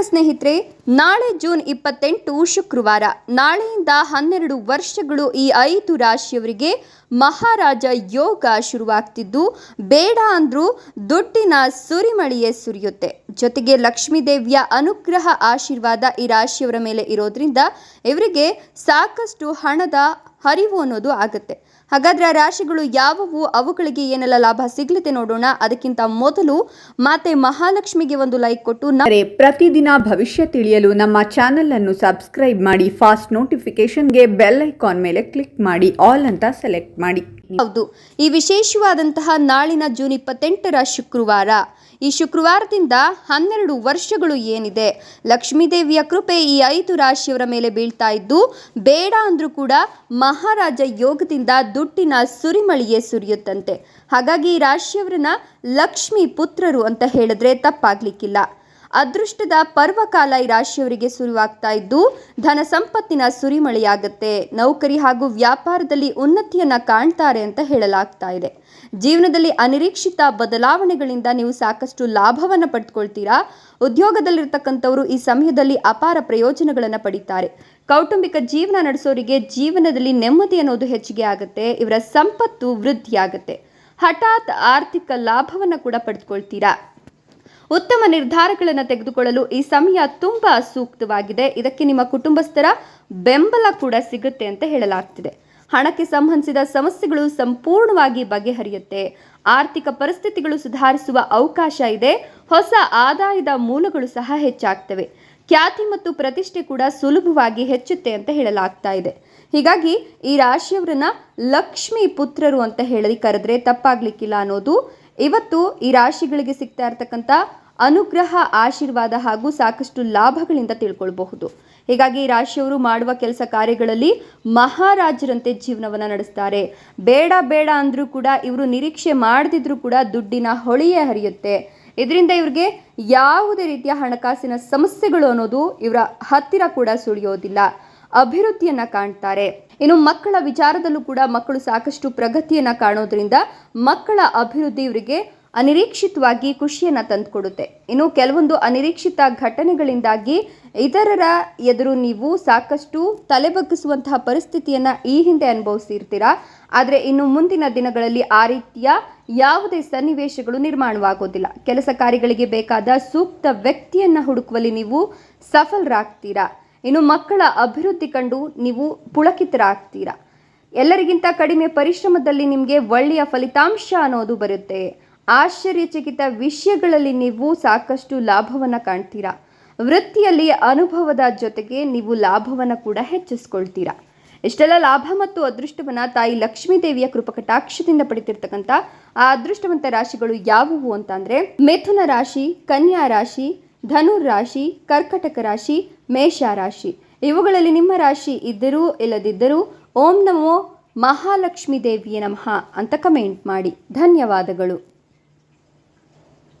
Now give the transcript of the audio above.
ನಮಸ್ಕಾರ ಸ್ನೇಹಿತರೆ, ನಾಳೆ ಜೂನ್ ಇಪ್ಪತ್ತೆಂಟು ಶುಕ್ರವಾರ, ನಾಳೆಯಿಂದ ಹನ್ನೆರಡು ವರ್ಷಗಳು ಈ ಐದು ರಾಶಿಯವರಿಗೆ ಮಹಾರಾಜ ಯೋಗ ಶುರುವಾಗ್ತಿದ್ದು. ಬೇಡ ಅಂದ್ರೂ ದುಡ್ಡಿನ ಸುರಿಮಳಿಯೇ ಸುರಿಯುತ್ತೆ. ಜೊತೆಗೆ ಲಕ್ಷ್ಮೀದೇವಿಯ ಅನುಗ್ರಹ ಆಶೀರ್ವಾದ ಈ ರಾಶಿಯವರ ಮೇಲೆ ಇರೋದ್ರಿಂದ, ಇವರಿಗೆ ಸಾಕಷ್ಟು ಹಣದ ಹರಿವು ಅನ್ನೋದು ಆಗುತ್ತೆ. ಹಾಗಾದ್ರೆ ಆ ರಾಶಿಗಳು ಯಾವುವು? ಅವುಗಳಿಗೆ ಏನೆಲ್ಲ ಲಾಭ ಸಿಗ್ಲಿದೆ ನೋಡೋಣ. ಅದಕ್ಕಿಂತ ಮೊದಲು ಮಾತೆ ಮಹಾಲಕ್ಷ್ಮಿಗೆ ಒಂದು ಲೈಕ್ ಕೊಟ್ಟು ಪ್ರತಿದಿನ ಭವಿಷ್ಯ ತಿಳಿಯಲು ನಮ್ಮ ಚಾನೆಲ್ ಅನ್ನು ಸಬ್ಸ್ಕ್ರೈಬ್ ಮಾಡಿ ಫಾಸ್ಟ್ ನೋಟಿಫಿಕೇಶನ್ಗೆ ಬೆಲ್ ಐಕಾನ್ ಮೇಲೆ ಕ್ಲಿಕ್ ಮಾಡಿ ಆಲ್ ಅಂತ ಸೆಲೆಕ್ಟ್ ಮಾಡಿ. ಹೌದು. ಈ ವಿಶೇಷವಾದಂತಹ ನಾಳಿನ ಜೂನ್ ಇಪ್ಪತ್ತೆಂಟರ ಶುಕ್ರವಾರ. ಈ ಶುಕ್ರವಾರದಿಂದ ಹನ್ನೆರಡು ವರ್ಷಗಳು ಏನಿದೆ? ಲಕ್ಷ್ಮೀದೇವಿಯ ಕೃಪೆ ಈ ಐದು ರಾಶಿಯವರ ಮೇಲೆ ಬೀಳ್ತಾ ಇದ್ದು, ಬೇಡ ಅಂದ್ರೂ ಕೂಡ ಮಹಾರಾಜ ಯೋಗದಿಂದ ದುಡ್ಡಿನ ಸುರಿಮಳಿಯೇ ಸುರಿಯುತ್ತಂತೆ. ಹಾಗಾಗಿ ಈ ರಾಶಿಯವರನ್ನ ಲಕ್ಷ್ಮೀ ಪುತ್ರರು ಅಂತ ಹೇಳಿದ್ರೆ ತಪ್ಪಾಗ್ಲಿಕ್ಕಿಲ್ಲ. ಅದೃಷ್ಟದ ಪರ್ವಕಾಲ ಈ ರಾಶಿಯವರಿಗೆ ಶುರುವಾಗ್ತಾ ಇದ್ದು, ಧನ ಸಂಪತ್ತಿನ ಸುರಿಮಳೆಯಾಗತ್ತೆ. ನೌಕರಿ ಹಾಗೂ ವ್ಯಾಪಾರದಲ್ಲಿ ಉನ್ನತಿಯನ್ನ ಕಾಣ್ತಾರೆ ಅಂತ ಹೇಳಲಾಗ್ತಾ ಇದೆ. ಜೀವನದಲ್ಲಿ ಅನಿರೀಕ್ಷಿತ ಬದಲಾವಣೆಗಳಿಂದ ನೀವು ಸಾಕಷ್ಟು ಲಾಭವನ್ನು ಪಡೆದುಕೊಳ್ತೀರಾ ಉದ್ಯೋಗದಲ್ಲಿರ್ತಕ್ಕಂಥವರು ಈ ಸಮಯದಲ್ಲಿ ಅಪಾರ ಪ್ರಯೋಜನಗಳನ್ನು ಪಡಿತಾರೆ. ಕೌಟುಂಬಿಕ ಜೀವನ ನಡೆಸೋರಿಗೆ ಜೀವನದಲ್ಲಿ ನೆಮ್ಮದಿ ಅನ್ನೋದು ಹೆಚ್ಚಿಗೆ ಆಗುತ್ತೆ. ಇವರ ಸಂಪತ್ತು ವೃದ್ಧಿಯಾಗುತ್ತೆ. ಹಠಾತ್ ಆರ್ಥಿಕ ಲಾಭವನ್ನು ಕೂಡ ಪಡೆದುಕೊಳ್ತೀರಾ ಉತ್ತಮ ನಿರ್ಧಾರಗಳನ್ನು ತೆಗೆದುಕೊಳ್ಳಲು ಈ ಸಮಯ ತುಂಬಾ ಸೂಕ್ತವಾಗಿದೆ. ಇದಕ್ಕೆ ನಿಮ್ಮ ಕುಟುಂಬಸ್ಥರ ಬೆಂಬಲ ಕೂಡ ಸಿಗುತ್ತೆ ಅಂತ ಹೇಳಲಾಗ್ತಿದೆ. ಹಣಕ್ಕೆ ಸಂಬಂಧಿಸಿದ ಸಮಸ್ಯೆಗಳು ಸಂಪೂರ್ಣವಾಗಿ ಬಗೆಹರಿಯುತ್ತೆ. ಆರ್ಥಿಕ ಪರಿಸ್ಥಿತಿಗಳು ಸುಧಾರಿಸುವ ಅವಕಾಶ ಇದೆ. ಹೊಸ ಆದಾಯದ ಮೂಲಗಳು ಸಹ ಹೆಚ್ಚಾಗ್ತವೆ. ಖ್ಯಾತಿ ಮತ್ತು ಪ್ರತಿಷ್ಠೆ ಕೂಡ ಸುಲಭವಾಗಿ ಹೆಚ್ಚುತ್ತೆ ಅಂತ ಹೇಳಲಾಗ್ತಾ ಇದೆ. ಹೀಗಾಗಿ ಈ ರಾಶಿಯವರನ್ನ ಲಕ್ಷ್ಮಿ ಪುತ್ರರು ಅಂತ ಹೇಳಿ ಕರೆದ್ರೆ ತಪ್ಪಾಗ್ಲಿಕ್ಕಿಲ್ಲ ಅನ್ನೋದು ಇವತ್ತು ಈ ರಾಶಿಗಳಿಗೆ ಸಿಗ್ತಾ ಇರತಕ್ಕಂಥ ಅನುಗ್ರಹ, ಆಶೀರ್ವಾದ ಹಾಗೂ ಸಾಕಷ್ಟು ಲಾಭಗಳಿಂದ ತಿಳ್ಕೊಳ್ಬಹುದು. ಹೀಗಾಗಿ ಈ ರಾಶಿಯವರು ಮಾಡುವ ಕೆಲಸ ಕಾರ್ಯಗಳಲ್ಲಿ ಮಹಾರಾಜರಂತೆ ಜೀವನವನ್ನು ನಡೆಸ್ತಾರೆ. ಬೇಡ ಬೇಡ ಅಂದರೂ ಕೂಡ ಇವರು ನಿರೀಕ್ಷೆ ಮಾಡದಿದ್ರೂ ಕೂಡ ದುಡ್ಡಿನ ಹೊಳೆಯೇ ಹರಿಯುತ್ತೆ. ಇದರಿಂದ ಇವ್ರಿಗೆ ಯಾವುದೇ ರೀತಿಯ ಹಣಕಾಸಿನ ಸಮಸ್ಯೆಗಳು ಅನ್ನೋದು ಇವರ ಹತ್ತಿರ ಕೂಡ ಸುಳಿಯೋದಿಲ್ಲ. ಅಭಿವೃದ್ಧಿಯನ್ನ ಕಾಣ್ತಾರೆ. ಇನ್ನು ಮಕ್ಕಳ ವಿಚಾರದಲ್ಲೂ ಕೂಡ ಮಕ್ಕಳು ಸಾಕಷ್ಟು ಪ್ರಗತಿಯನ್ನ ಕಾಣೋದ್ರಿಂದ ಮಕ್ಕಳ ಅಭಿವೃದ್ಧಿ ಇವರಿಗೆ ಅನಿರೀಕ್ಷಿತವಾಗಿ ಖುಷಿಯನ್ನ ತಂದುಕೊಡುತ್ತೆ. ಇನ್ನು ಕೆಲವೊಂದು ಅನಿರೀಕ್ಷಿತ ಘಟನೆಗಳಿಂದಾಗಿ ಇತರರ ಎದುರು ನೀವು ಸಾಕಷ್ಟು ತಲೆಬಗ್ಗಿಸುವಂತಹ ಪರಿಸ್ಥಿತಿಯನ್ನ ಈ ಹಿಂದೆ ಅನುಭವಿಸಿರ್ತೀರಾ? ಆದರೆ ಇನ್ನು ಮುಂದಿನ ದಿನಗಳಲ್ಲಿ ಆ ರೀತಿಯ ಯಾವುದೇ ಸನ್ನಿವೇಶಗಳು ನಿರ್ಮಾಣವಾಗೋದಿಲ್ಲ. ಕೆಲಸ ಕಾರ್ಯಗಳಿಗೆ ಬೇಕಾದ ಸೂಕ್ತ ವ್ಯಕ್ತಿಯನ್ನ ಹುಡುಕುವಲ್ಲಿ ನೀವು ಸಫಲರಾಗ್ತೀರಾ? ಇನ್ನು ಮಕ್ಕಳ ಅಭಿವೃದ್ಧಿ ಕಂಡು ನೀವು ಪುಳಕಿತರಾಗ್ತೀರಾ? ಎಲ್ಲರಿಗಿಂತ ಕಡಿಮೆ ಪರಿಶ್ರಮದಲ್ಲಿ ನಿಮಗೆ ಒಳ್ಳೆಯ ಫಲಿತಾಂಶ ಅನ್ನೋದು ಬರುತ್ತೆ. ಆಶ್ಚರ್ಯಚಕಿತ ವಿಷಯಗಳಲ್ಲಿ ನೀವು ಸಾಕಷ್ಟು ಲಾಭವನ್ನು ಕಾಣ್ತೀರಾ. ವೃತ್ತಿಯಲ್ಲಿ ಅನುಭವದ ಜೊತೆಗೆ ನೀವು ಲಾಭವನ್ನು ಕೂಡ ಹೆಚ್ಚಿಸ್ಕೊಳ್ತೀರಾ. ಇಷ್ಟೆಲ್ಲ ಲಾಭ ಮತ್ತು ಅದೃಷ್ಟವನ್ನ ತಾಯಿ ಲಕ್ಷ್ಮೀ ದೇವಿಯ ಕೃಪಕಟಾಕ್ಷದಿಂದ ಪಡಿತಿರ್ತಕ್ಕಂಥ ಆ ಅದೃಷ್ಟವಂತ ರಾಶಿಗಳು ಯಾವುವು ಅಂತ ಅಂದ್ರೆ ಮಿಥುನ ರಾಶಿ, ಕನ್ಯಾ ರಾಶಿ, ಧನುರ್ ರಾಶಿ, ಕರ್ಕಟಕ ರಾಶಿ ಮೇಷ ರಾಶಿ ಇವುಗಳಲ್ಲಿ ನಿಮ್ಮ ರಾಶಿ ಇದ್ದರೂ ಇಲ್ಲದಿದ್ದರೂ ಓಂ ನಮೋ ಮಹಾಲಕ್ಷ್ಮೀ ದೇವಿಯ ನಮಃ ಅಂತ ಕಮೆಂಟ್ ಮಾಡಿ. ಧನ್ಯವಾದಗಳು.